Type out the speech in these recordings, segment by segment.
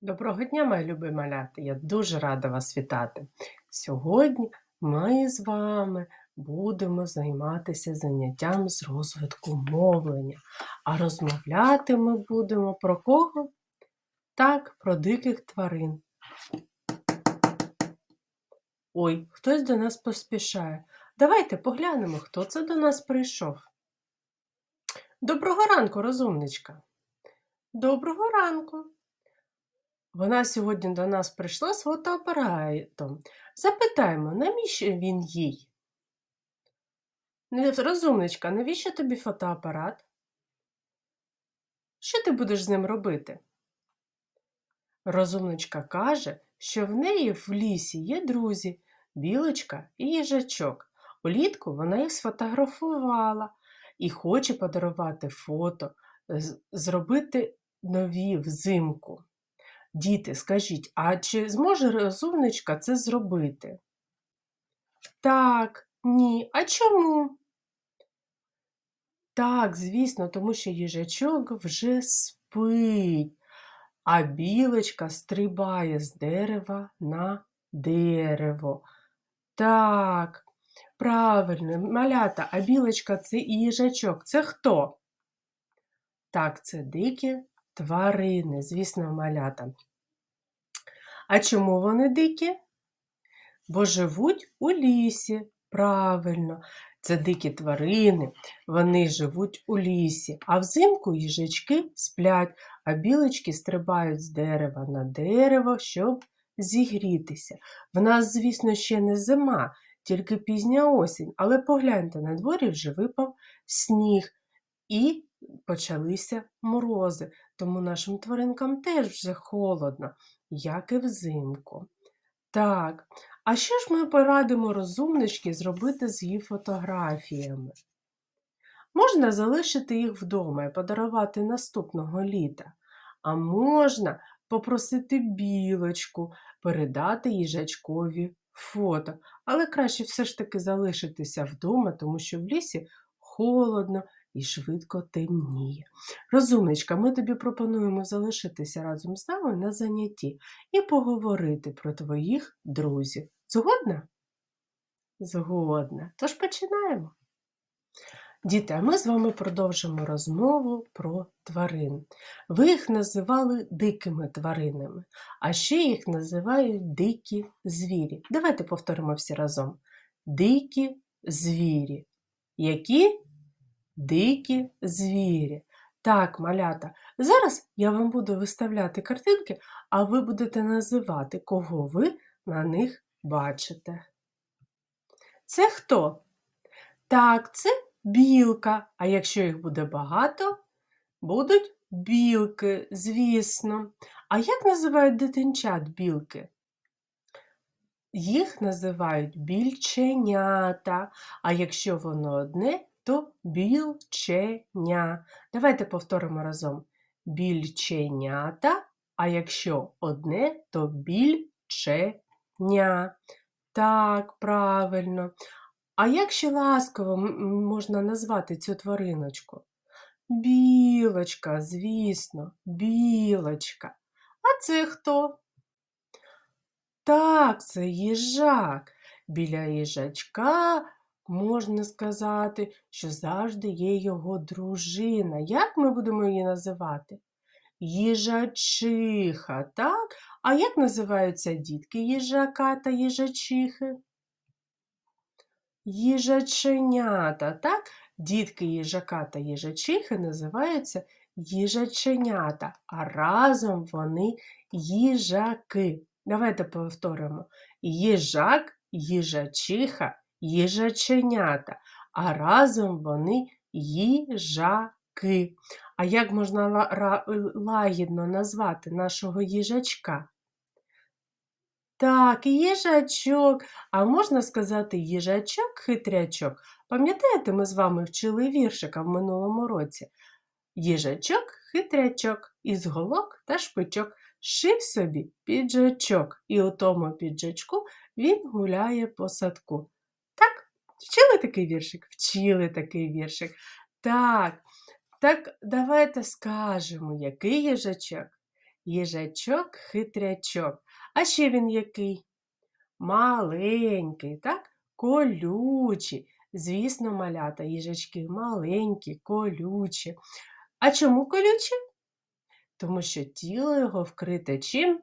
Доброго дня, мої любі малята! Я дуже рада вас вітати. Сьогодні ми з вами будемо займатися заняттям з розвитку мовлення. А розмовляти ми будемо про кого? Так, про диких тварин. Ой, хтось до нас поспішає. Давайте поглянемо, хто це до нас прийшов. Доброго ранку, розумничка. Доброго ранку. Вона сьогодні до нас прийшла з фотоапаратом. Запитаємо, навіщо він їй? Розумничка, навіщо тобі фотоапарат? Що ти будеш з ним робити? Розумничка каже, що в неї в лісі є друзі, білочка і їжачок. Улітку вона їх сфотографувала і хоче подарувати фото, зробити нові взимку. Діти, скажіть, а чи зможе розумничка це зробити? Так, ні. А чому? Так, звісно, тому що їжачок вже спить, а білочка стрибає з дерева на дерево. Так, правильно, малята, а білочка це і їжачок. Це хто? Так, це дикі тварини, звісно, малята. А чому вони дикі? Бо живуть у лісі. Правильно, це дикі тварини, вони живуть у лісі, а взимку їжачки сплять, а білочки стрибають з дерева на дерево, щоб зігрітися. В нас, звісно, ще не зима, тільки пізня осінь, але погляньте, на дворі вже випав сніг і почалися морози, тому нашим тваринкам теж вже холодно, як і взимку. Так, а що ж ми порадимо розумнички зробити з її фотографіями? Можна залишити їх вдома і подарувати наступного літа, а можна попросити білочку передати їжачкові фото. Але краще все ж таки залишитися вдома, тому що в лісі холодно і швидко темніє. Розумничка, ми тобі пропонуємо залишитися разом з нами на занятті і поговорити про твоїх друзів. Згодна? Згодна. Тож починаємо. Діти, а ми з вами продовжимо розмову про тварин. Ви їх називали дикими тваринами, а ще їх називають дикі звірі. Давайте повторимо всі разом. Дикі звірі. Які? Дикі звірі. Так, малята, зараз я вам буду виставляти картинки, а ви будете називати, кого ви на них бачите. Це хто? Так, це білка. А якщо їх буде багато, будуть білки, звісно. А як називають дитинчат білки? Їх називають більченята, а якщо воно одне, то білченя. Давайте повторимо разом. Більченята, а якщо одне, то більченя. Так, правильно. А як ще ласково можна назвати цю твариночку? Білочка, звісно, білочка. А це хто? Так, це їжак. Біля їжачка можна сказати, що завжди є його дружина. Як ми будемо її називати? Їжачиха, так? А як називаються дітки їжака та їжачихи? Їжаченята, так? Дітки їжака та їжачихи називаються їжаченята, а разом вони їжаки. Давайте повторимо. Їжак, їжачиха, їжаченята, а разом вони їжаки. А як можна лагідно назвати нашого їжачка? Так, їжачок. А можна сказати їжачок-хитрячок. Пам'ятаєте, ми з вами вчили віршика в минулому році? Їжачок-хитрячок, із голок та шпичок шив собі піджачок, і у тому піджачку він гуляє по садку. Вчили такий віршик? Вчили такий віршик. Так, так давайте скажемо, який їжачок? їжачок хитрячок. А ще він який? Маленький, так? Колючий. Звісно, малята, їжачки маленькі, колючі. А чому колючі? Тому що тіло його вкрите чим?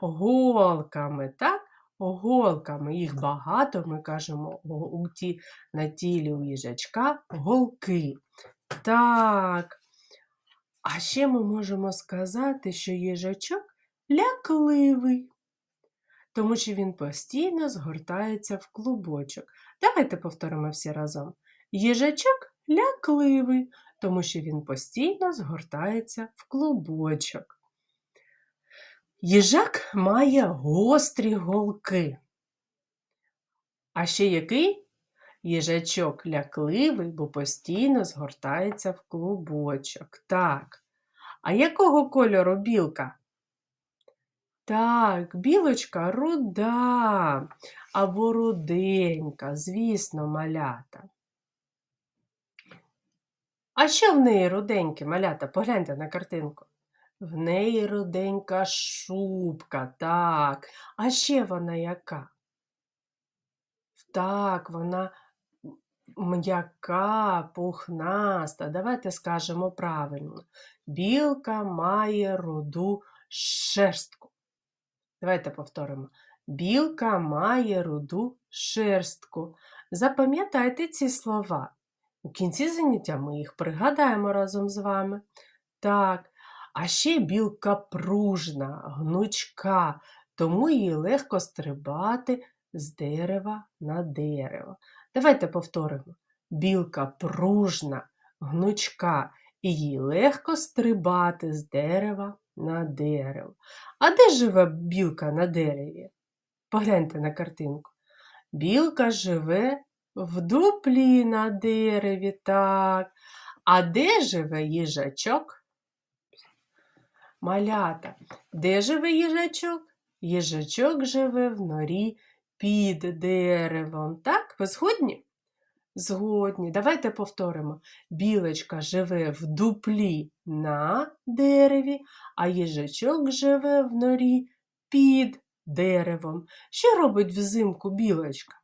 Голками, так? Голками. Їх багато, ми кажемо, у ті, на тілі у їжачка голки. Так. А ще ми можемо сказати, що їжачок лякливий, тому що він постійно згортається в клубочок. Давайте повторимо всі разом. Їжачок лякливий, тому що він постійно згортається в клубочок. Їжак має гострі голки. А ще який? Їжачок лякливий, бо постійно згортається в клубочок. Так. А якого кольору білка? Так, білочка руда або руденька, звісно, малята. А що в неї руденьке, малята? Погляньте на картинку. В неї руденька шубка, так. А ще вона яка? Так, вона м'яка, пухнаста. Давайте скажемо правильно. Білка має руду шерстку. Давайте повторимо. Білка має руду шерстку. Запам'ятайте ці слова. У кінці заняття ми їх пригадаємо разом з вами. Так, а ще білка пружна, гнучка, тому їй легко стрибати з дерева на дерево. Давайте повторимо. Білка пружна, гнучка, і їй легко стрибати з дерева на дерево. А де живе білка на дереві? Погляньте на картинку. Білка живе в дуплі на дереві, так. А де живе їжачок? Малята, де живе їжачок? Їжачок живе в норі під деревом. Так, ви згодні? Згодні. Давайте повторимо. Білочка живе в дуплі на дереві, а їжачок живе в норі під деревом. Що робить взимку білочка?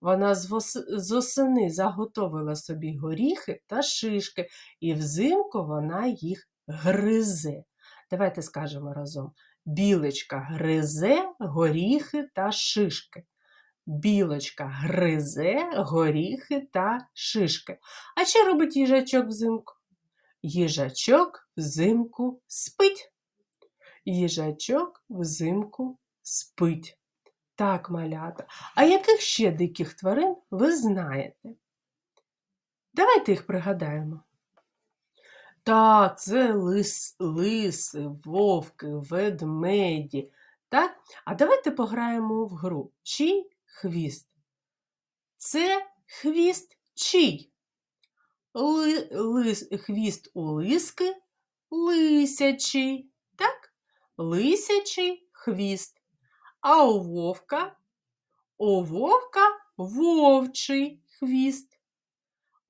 Вона з осени заготовила собі горіхи та шишки, і взимку вона їх гризе. Давайте скажемо разом. Білочка гризе горіхи та шишки. Білочка гризе горіхи та шишки. А що робить їжачок взимку? Їжачок взимку спить. Їжачок взимку спить. Так, малята. А яких ще диких тварин ви знаєте? Давайте їх пригадаємо. Так, це лис, лиси, вовки, ведмеді. Так? А давайте пограємо в гру. Чий хвіст? Це хвіст чий? Ли, лис, хвіст у лиски лисячий. Так? Лисячий хвіст. А у вовка? У вовка вовчий хвіст.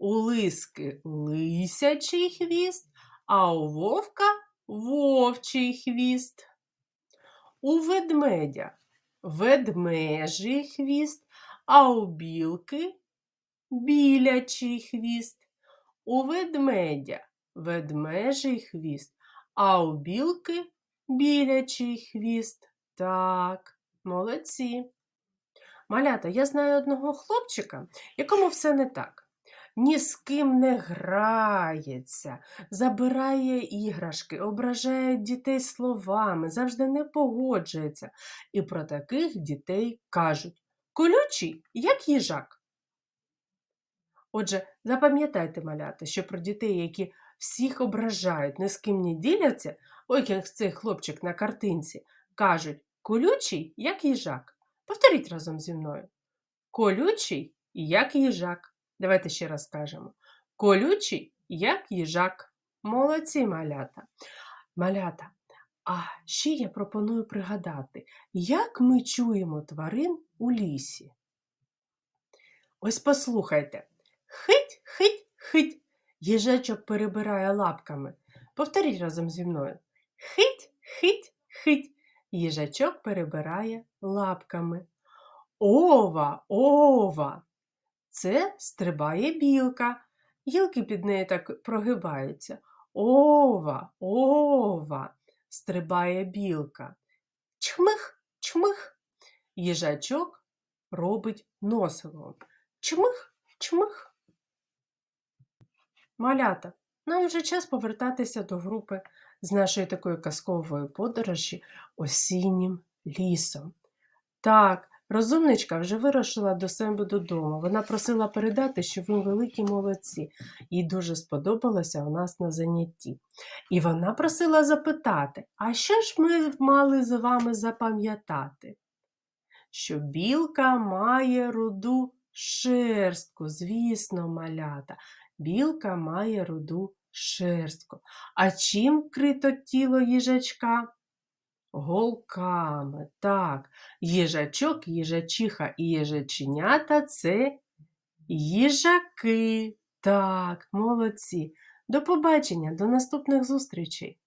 У лиски лисячий хвіст, а у вовка вовчий хвіст. У ведмедя ведмежий хвіст, а у білки білячий хвіст. У ведмедя ведмежий хвіст, а у білки білячий хвіст. Так, молодці. Малята, я знаю одного хлопчика, якому все не так. Ні з ким не грається, забирає іграшки, ображає дітей словами, завжди не погоджується. І про таких дітей кажуть колючий, як їжак. Отже, запам'ятайте, малята, що про дітей, які всіх ображають, ні з ким не діляться, ой, як цей хлопчик на картинці, кажуть колючий, як їжак. Повторіть разом зі мною. Колючий, як їжак. Давайте ще раз скажемо. Колючий, як їжак. Молодці малята. Малята. А ще я пропоную пригадати, як ми чуємо тварин у лісі. Ось послухайте. Хить, хить, хить. Їжачок перебирає лапками. Повторіть разом зі мною. хить, хить, хить. Їжачок перебирає лапками. Ова, ова. Це стрибає білка. Гілки під нею так прогибаються. Ова, ова, стрибає білка. Чмих, чмих. Їжачок робить носилом. Чмих, чмих. Малята, нам вже час повертатися до групи з нашої такої казкової подорожі осіннім лісом. Так, розумничка вже вирушила до себе додому. Вона просила передати, що ви великі молодці. Їй дуже сподобалося у нас на занятті. І вона просила запитати, а що ж ми мали з вами запам'ятати? Що білка має руду шерстку, звісно, малята. Білка має руду шерстку. А чим вкрито тіло їжачка? Голками. Так, їжачок, їжачиха і їжаченята це їжаки. Так, молодці. До побачення, до наступних зустрічей.